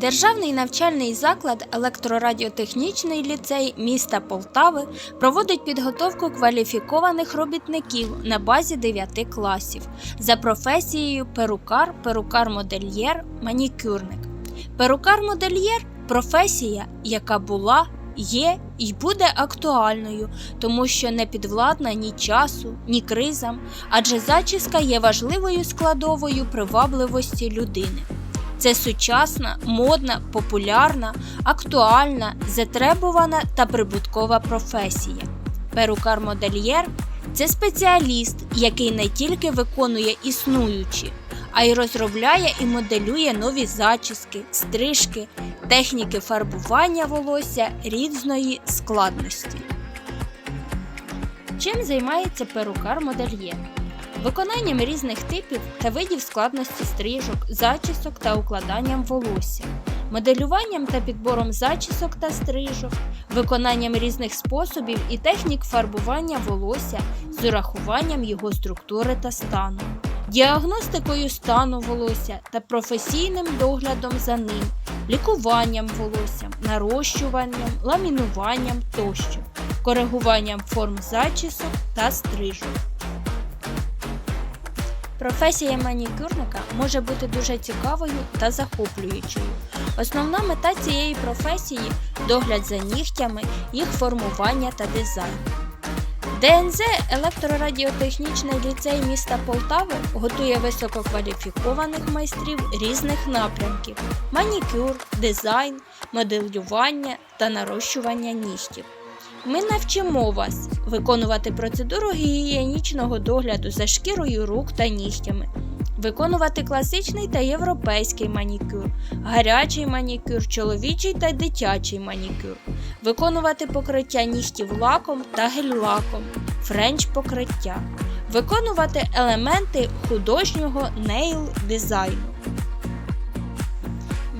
Державний навчальний заклад Електрорадіотехнічний ліцей міста Полтави проводить підготовку кваліфікованих робітників на базі 9 класів за професією перукар, перукар-модельєр, манікюрник. Перукар-модельєр професія, яка була, є і буде актуальною, тому що не підвладна ні часу, ні кризам, адже зачіска є важливою складовою привабливості людини. Це сучасна, модна, популярна, актуальна, затребувана та прибуткова професія. Перукар-модельєр це спеціаліст, який не тільки виконує існуючі, а й розробляє і моделює нові зачіски, стрижки, техніки фарбування волосся різної складності. Чим займається перукар-модельєр? Виконанням різних типів та видів складності стрижок, зачісок та укладанням волосся, моделюванням та підбором зачісок та стрижок, виконанням різних способів і технік фарбування волосся з урахуванням його структури та стану, діагностикою стану волосся та професійним доглядом за ним, лікуванням волосся, нарощуванням, ламінуванням тощо, коригуванням форм зачісок та стрижок. Професія манікюрника може бути дуже цікавою та захоплюючою. Основна мета цієї професії догляд за нігтями, їх формування та дизайн. ДНЗ електрорадіотехнічний ліцей міста Полтави готує висококваліфікованих майстрів різних напрямків: манікюр, дизайн, моделювання та нарощування нігтів. Ми навчимо вас виконувати процедуру гігієнічного догляду за шкірою рук та нігтями, виконувати класичний та європейський манікюр, гарячий манікюр, чоловічий та дитячий манікюр, виконувати покриття нігтів лаком та гель-лаком, френч покриття, виконувати елементи художнього нейл дизайну.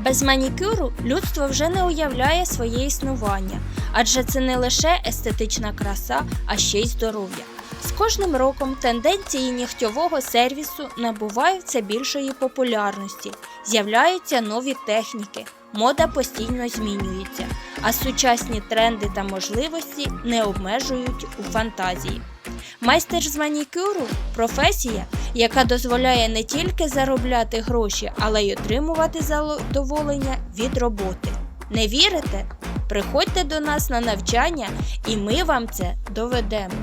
Без манікюру людство вже не уявляє своє існування, адже це не лише естетична краса, а ще й здоров'я. З кожним роком тенденції нігтьового сервісу набувають все більшої популярності, з'являються нові техніки, мода постійно змінюється, а сучасні тренди та можливості не обмежують у фантазії. Майстер з манікюру професія, яка дозволяє не тільки заробляти гроші, але й отримувати задоволення від роботи. Не вірите? Приходьте до нас на навчання, і ми вам це доведемо.